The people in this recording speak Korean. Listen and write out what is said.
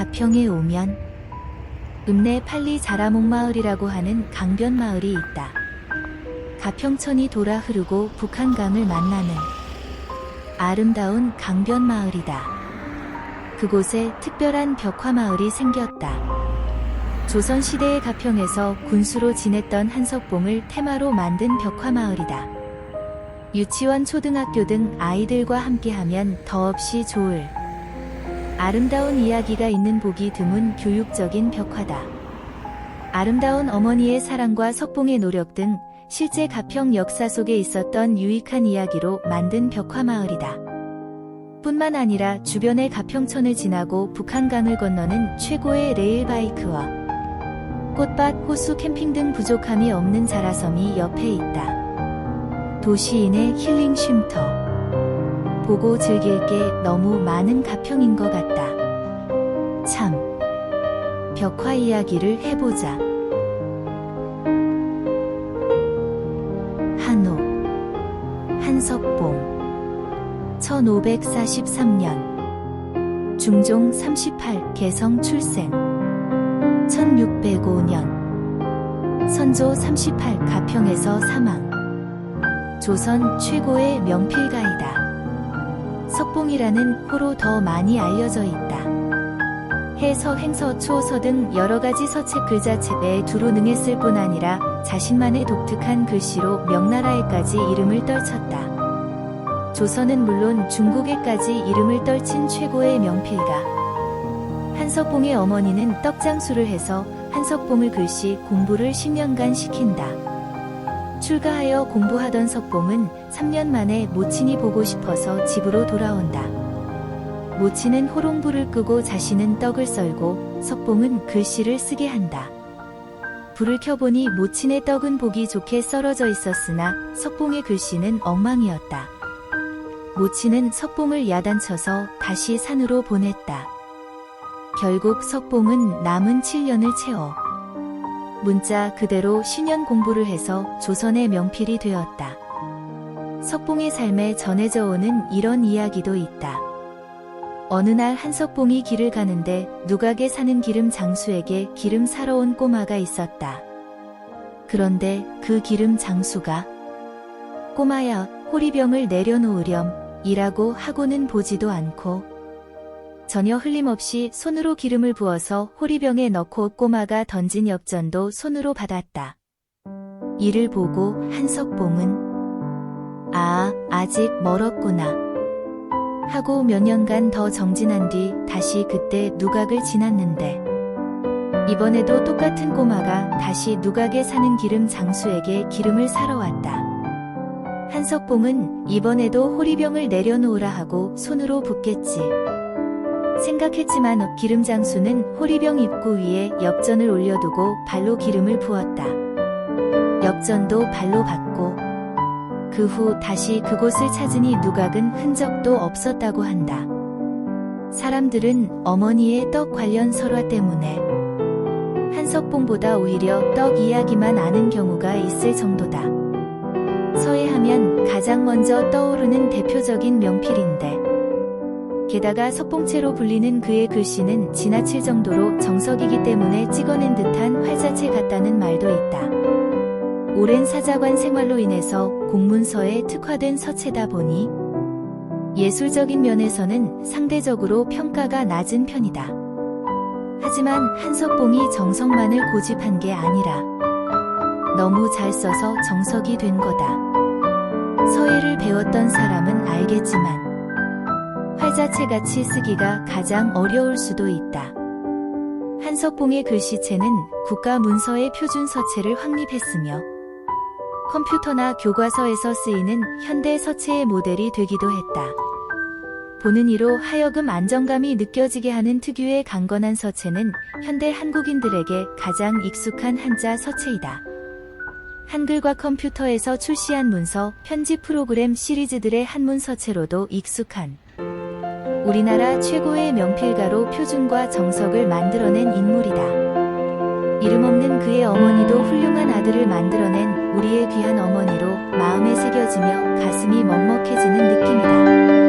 가평에 오면 읍내 팔리 자라목마을이라고 하는 강변 마을이 있다. 가평천이 돌아 흐르고 북한강을 만나는 아름다운 강변 마을이다. 그곳에 특별한 벽화 마을이 생겼다. 조선시대의 가평에서 군수로 지냈던 한석봉을 테마로 만든 벽화 마을이다. 유치원, 초등학교 등 아이들과 함께하면 더없이 좋을 아름다운 이야기가 있는 보기 드문 교육적인 벽화다. 아름다운 어머니의 사랑과 석봉의 노력 등 실제 가평 역사 속에 있었던 유익한 이야기로 만든 벽화 마을이다. 뿐만 아니라 주변의 가평천을 지나고 북한강을 건너는 최고의 레일바이크와 꽃밭, 호수, 캠핑 등 부족함이 없는 자라섬이 옆에 있다. 도시인의 힐링 쉼터. 보고 즐길 게 너무 많은 가평인 것 같다. 참. 벽화 이야기를 해보자. 한옥. 한석봉. 1543년. 중종 38 개성 출생. 1605년. 선조 38 가평에서 사망. 조선 최고의 명필가이다. 석봉이라는 호로 더 많이 알려져 있다. 해서 행서 초서 등 여러 가지 서책 글자체에 두루 능했을 뿐 아니라 자신만의 독특한 글씨로 명나라에까지 이름을 떨쳤다. 조선은 물론 중국에까지 이름을 떨친 최고의 명필가. 한석봉의 어머니는 떡장수를 해서 한석봉을 글씨 공부를 10년간 시킨다. 출가하여 공부하던 석봉은 3년 만에 모친이 보고 싶어서 집으로 돌아온다. 모친은 호롱불을 끄고 자신은 떡을 썰고 석봉은 글씨를 쓰게 한다. 불을 켜보니 모친의 떡은 보기 좋게 썰어져 있었으나 석봉의 글씨는 엉망이었다. 모친은 석봉을 야단쳐서 다시 산으로 보냈다. 결국 석봉은 남은 7년을 채워 문자 그대로 신년 공부를 해서 조선의 명필이 되었다. 석봉의 삶에 전해져 오는 이런 이야기도 있다. 어느 날 한석봉이 길을 가는데 누각에 사는 기름 장수에게 기름 사러 온 꼬마가 있었다. 그런데 그 기름 장수가 꼬마야 호리병을 내려놓으렴 이라고 하고는 보지도 않고 전혀 흘림없이 손으로 기름을 부어서 호리병에 넣고 꼬마가 던진 엽전도 손으로 받았다. 이를 보고 한석봉은 아, 아직 멀었구나. 하고 몇 년간 더 정진한 뒤 다시 그때 누각을 지났는데 이번에도 똑같은 꼬마가 다시 누각에 사는 기름 장수에게 기름을 사러 왔다. 한석봉은 이번에도 호리병을 내려놓으라 하고 손으로 붓겠지. 생각했지만 기름 장수는 호리병 입구 위에 엽전을 올려두고 발로 기름을 부었다. 엽전도 발로 받고 그 후 다시 그곳을 찾으니 누각은 흔적도 없었다고 한다. 사람들은 어머니의 떡 관련 설화 때문에 한석봉보다 오히려 떡 이야기만 아는 경우가 있을 정도다. 서해하면 가장 먼저 떠오르는 대표적인 명필인데 게다가 석봉체로 불리는 그의 글씨는 지나칠 정도로 정석이기 때문에 찍어낸 듯한 활자체 같다는 말도 있다. 오랜 사자관 생활로 인해서 공문서에 특화된 서체다 보니 예술적인 면에서는 상대적으로 평가가 낮은 편이다. 하지만 한석봉이 정석만을 고집한 게 아니라 너무 잘 써서 정석이 된 거다. 서예를 배웠던 사람은 알겠지만 활자체 같이 쓰기가 가장 어려울 수도 있다. 한석봉의 글씨체는 국가 문서의 표준 서체를 확립했으며 컴퓨터나 교과서에서 쓰이는 현대 서체의 모델이 되기도 했다. 보는 이로 하여금 안정감이 느껴지게 하는 특유의 강건한 서체는 현대 한국인들에게 가장 익숙한 한자 서체이다. 한글과 컴퓨터에서 출시한 문서, 편집 프로그램 시리즈들의 한문 서체로도 익숙한 우리나라 최고의 명필가로 표준과 정석을 만들어낸 인물이다. 이름 없는 그의 어머니도 훌륭한 아들을 만들어낸 우리의 귀한 어머니로 마음에 새겨지며 가슴이 먹먹해지는 느낌이다.